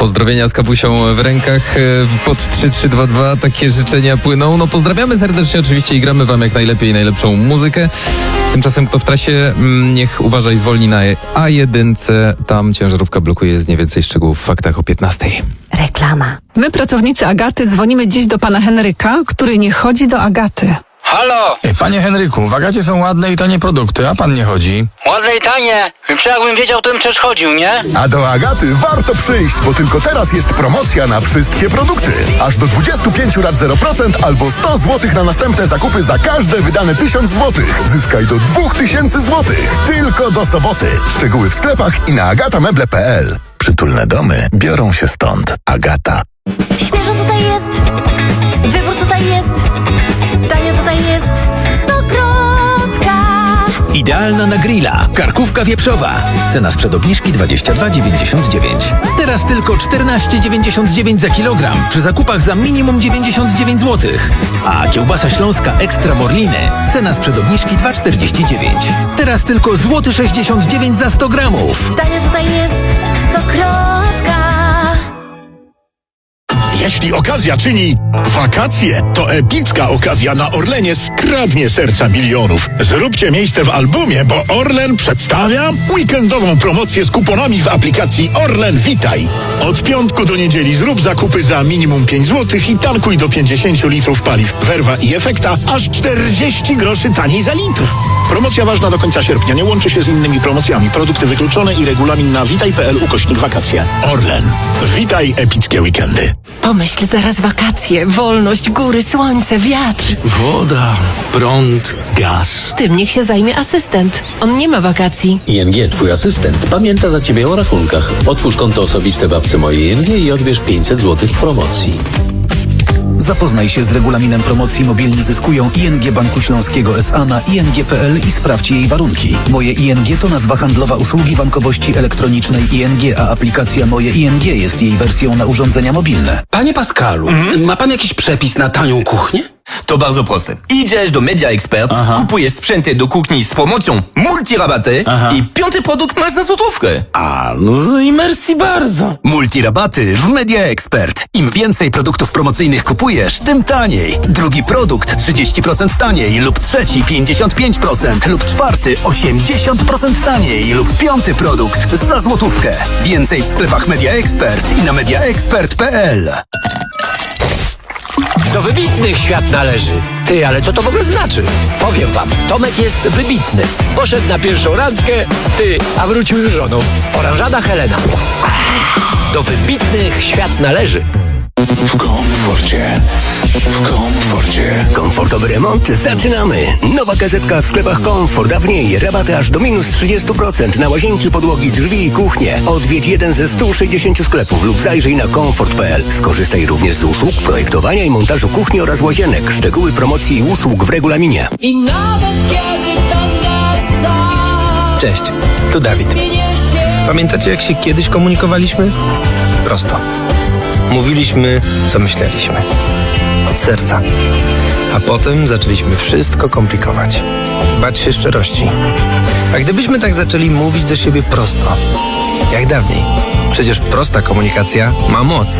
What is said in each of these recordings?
Pozdrowienia z kapusią w rękach e, pod 3322. Takie życzenia płyną. No pozdrawiamy serdecznie oczywiście i gramy wam jak najlepiej najlepszą muzykę. Tymczasem kto w trasie, mm, niech uważa i zwolni na A1. Tam ciężarówka blokuje. Jest nie więcej szczegółów w faktach o 15. Reklama. My, pracownicy Agaty, dzwonimy dziś do pana Henryka, który nie chodzi do Agaty. Halo! Ej, Panie Henryku, w Agacie są ładne i tanie produkty, a pan nie chodzi. Ładne i tanie! Czy jakbym wiedział, to bym też chodził, nie? A do Agaty warto przyjść, bo tylko teraz jest promocja na wszystkie produkty. Aż do 25 lat 0% albo 100 zł na następne zakupy za każde wydane 1000 zł. Zyskaj do 2000 zł. Tylko do soboty. Szczegóły w sklepach i na agatameble.pl. Przytulne domy biorą się stąd. Agata. Idealna na grilla. Karkówka wieprzowa. Cena sprzed obniżki 22,99. Teraz tylko 14,99 za kilogram. Przy zakupach za minimum 99 zł. A kiełbasa śląska ekstra morliny. Cena sprzed obniżki 2,49. Teraz tylko złoty 69 za 100 gramów. Tanio tutaj jest, stokrotka. Jeśli okazja czyni wakacje, to epicka okazja na Orlenie skradnie serca milionów. Zróbcie miejsce w albumie, bo Orlen przedstawia weekendową promocję z kuponami w aplikacji Orlen Witaj. Od piątku do niedzieli zrób zakupy za minimum 5 zł i tankuj do 50 litrów paliw Werwa i Efekta aż 40 groszy taniej za litr. Promocja ważna do końca sierpnia. Nie łączy się z innymi promocjami. Produkty wykluczone i regulamin na witaj.pl ukośnik wakacje. Orlen. Witaj epickie weekendy. Pomyśl zaraz wakacje, wolność, góry, słońce, wiatr. Woda, prąd, gaz. Tym niech się zajmie asystent. On nie ma wakacji. ING, twój asystent, pamięta za ciebie o rachunkach. Otwórz konto osobiste babce mojej ING i odbierz 500 zł w promocji. Zapoznaj się z regulaminem promocji Mobilni Zyskują ING Banku Śląskiego SA na ing.pl i sprawdź jej warunki. Moje ING to nazwa handlowa usługi bankowości elektronicznej ING, a aplikacja Moje ING jest jej wersją na urządzenia mobilne. Panie Pascalu, ma pan jakiś przepis na tanią kuchnię? To bardzo proste. Idziesz do Media Expert, kupujesz sprzęty do kuchni z promocją multirabaty i piąty produkt masz za złotówkę. A, no i merci bardzo. Multirabaty w Media Expert. Im więcej produktów promocyjnych kupujesz, tym taniej. Drugi produkt 30% taniej lub trzeci 55% lub czwarty 80% taniej lub piąty produkt za złotówkę. Więcej w sklepach Media Expert i na mediaexpert.pl. Do wybitnych świat należy. Ty, ale co to w ogóle znaczy? Powiem wam, Tomek jest wybitny. Poszedł na pierwszą randkę, ty, a wrócił z żoną. Oranżada Helena. Do wybitnych świat należy. W komforcie. W komforcie. Komfortowy remont? Zaczynamy! Nowa gazetka w sklepach Komfort, a w niej rabaty aż do minus 30% na łazienki, podłogi, drzwi i kuchnie. Odwiedź jeden ze 160 sklepów lub zajrzyj na komfort.pl. Skorzystaj również z usług projektowania i montażu kuchni oraz łazienek. Szczegóły promocji i usług w regulaminie. I nawet kiedy będę sam, Cześć, tu Dawid. Pamiętacie jak się kiedyś komunikowaliśmy? Prosto. Mówiliśmy, co myśleliśmy. Od serca. A potem zaczęliśmy wszystko komplikować. Bać się szczerości. A gdybyśmy tak zaczęli mówić do siebie prosto, jak dawniej, przecież prosta komunikacja ma moc.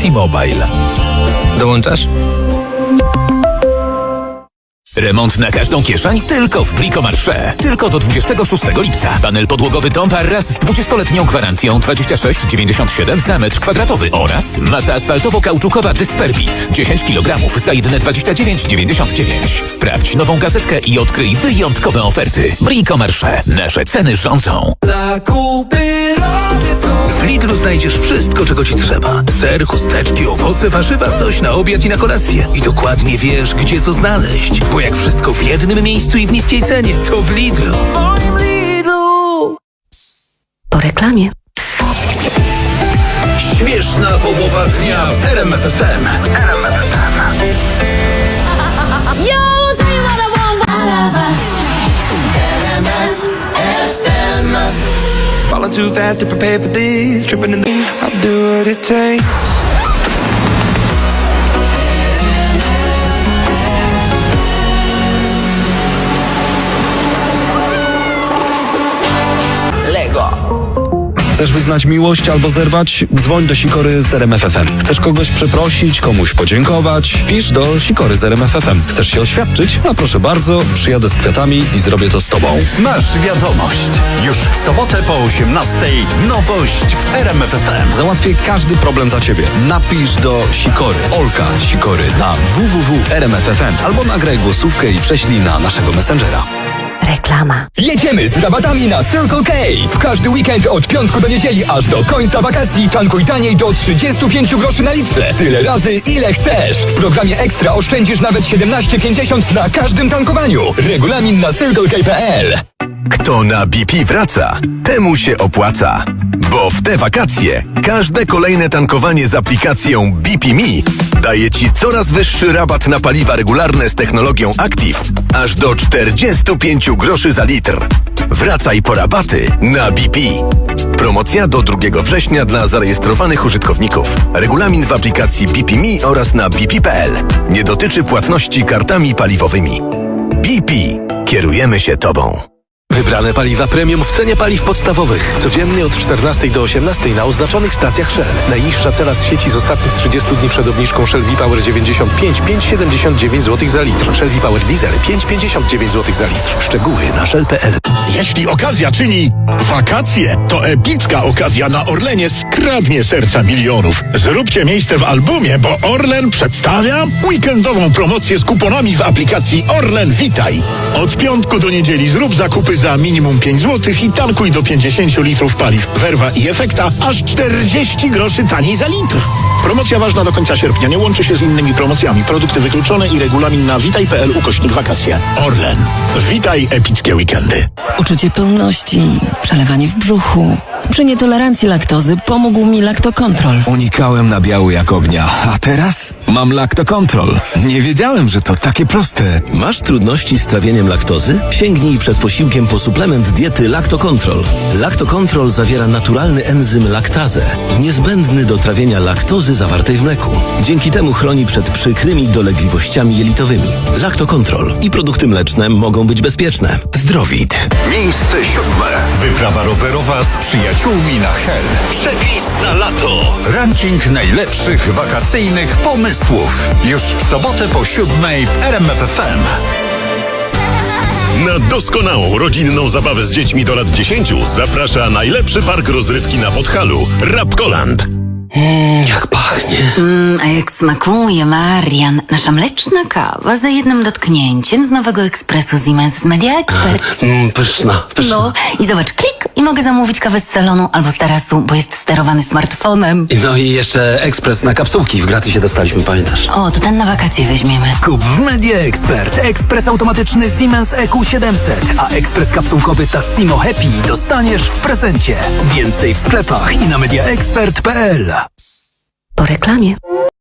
T-Mobile. Dołączasz? Remont na każdą kieszeń? Tylko w Bricomarché. Tylko do 26 lipca. Panel podłogowy Tompa raz z 20-letnią gwarancją 26,97 za metr kwadratowy oraz masa asfaltowo-kauczukowa Dysperbit 10 kg za jedyne 29,99. Sprawdź nową gazetkę i odkryj wyjątkowe oferty. Bricomarché. Nasze ceny rządzą. W Lidlu znajdziesz wszystko, czego ci trzeba. Ser, chusteczki, owoce, warzywa, coś na obiad i na kolację. I dokładnie wiesz, gdzie co znaleźć. Bo jak wszystko w jednym miejscu i w niskiej cenie, to w Lidlu. Po reklamie. Śmieszna połowa dnia w RMF FM. Yo. Falling too fast to prepare for this. Tripping in the. I'll do what it takes. Chcesz wyznać miłość albo zerwać? Dzwoń do Sikory z RMFFM. Chcesz kogoś przeprosić, komuś podziękować? Pisz do Sikory z RMFFM. Chcesz się oświadczyć? A proszę bardzo, przyjadę z kwiatami i zrobię to z tobą. Masz wiadomość. Już w sobotę po 18 nowość w RMFFM. Załatwię każdy problem za ciebie. Napisz do Sikory, Olka Sikory na www.rmf.fm albo nagraj głosówkę i prześlij na naszego messengera. Reklama. Jedziemy z rabatami na Circle K. W każdy weekend od piątku do niedzieli aż do końca wakacji tankuj taniej do 35 groszy na litrze. Tyle razy ile chcesz. W programie Ekstra oszczędzisz nawet 17,50 na każdym tankowaniu. Regulamin na circlek.pl Kto na BP wraca, temu się opłaca. Bo w te wakacje każde kolejne tankowanie z aplikacją BP Me daje Ci coraz wyższy rabat na paliwa regularne z technologią Active aż do 45 groszy za litr. Wracaj po rabaty na BP. Promocja do 2 września dla zarejestrowanych użytkowników. Regulamin w aplikacji BP Me oraz na bp.pl. Nie dotyczy płatności kartami paliwowymi. BP. Kierujemy się Tobą. Wybrane paliwa premium w cenie paliw podstawowych. Codziennie od 14 do 18 na oznaczonych stacjach Shell. Najniższa cena z sieci z ostatnich 30 dni przed obniżką Shell V-Power 95 5,79 zł za litr. Shell V-Power Diesel 5,59 zł za litr. Szczegóły na shell.pl. Jeśli okazja czyni wakacje, to epicka okazja na Orlenie skradnie serca milionów. Zróbcie miejsce w albumie, bo Orlen przedstawia weekendową promocję z kuponami w aplikacji Orlen Witaj. Od piątku do niedzieli zrób zakupy za minimum 5 zł i tankuj do 50 litrów paliw. Werwa i efekta aż 40 groszy taniej za litr. Promocja ważna do końca sierpnia. Nie łączy się z innymi promocjami. Produkty wykluczone i regulamin na witaj.pl ukośnik wakacje. Orlen. Witaj epickie weekendy. Uczucie pełności, przelewanie w brzuchu. Przy nietolerancji laktozy pomógł mi laktokontrol. Unikałem nabiału jak ognia, a teraz mam laktokontrol. Nie wiedziałem, że to takie proste. Masz trudności z trawieniem laktozy? Sięgnij przed posiłkiem po suplement diety Lactocontrol. Lactocontrol zawiera naturalny enzym laktazę, niezbędny do trawienia laktozy zawartej w mleku. Dzięki temu chroni przed przykrymi dolegliwościami jelitowymi. Lactocontrol i produkty mleczne mogą być bezpieczne. Zdrowit. Miejsce siódme. Wyprawa rowerowa z przyjaciółmi na Hel. Przepis na lato. Ranking najlepszych wakacyjnych pomysłów. Już w sobotę po siódmej w RMFFM. Na doskonałą rodzinną zabawę z dziećmi do lat 10 zaprasza najlepszy park rozrywki na Podhalu Rapkoland. Jak pachnie. Mmm, a jak smakuje, Marian. Nasza mleczna kawa za jednym dotknięciem z nowego ekspresu Siemens z Media Expert. Mm, pyszna, pyszna. No i zobacz, klik i mogę zamówić kawę z salonu albo z tarasu, bo jest sterowany smartfonem. No i jeszcze ekspres na kapsułki w gratis się dostaliśmy, pamiętasz? O, to ten na wakacje weźmiemy. Kup w Media Expert ekspres automatyczny Siemens EQ700, a ekspres kapsułkowy Tassimo Happy dostaniesz w prezencie. Więcej w sklepach i na mediaexpert.pl reklamie.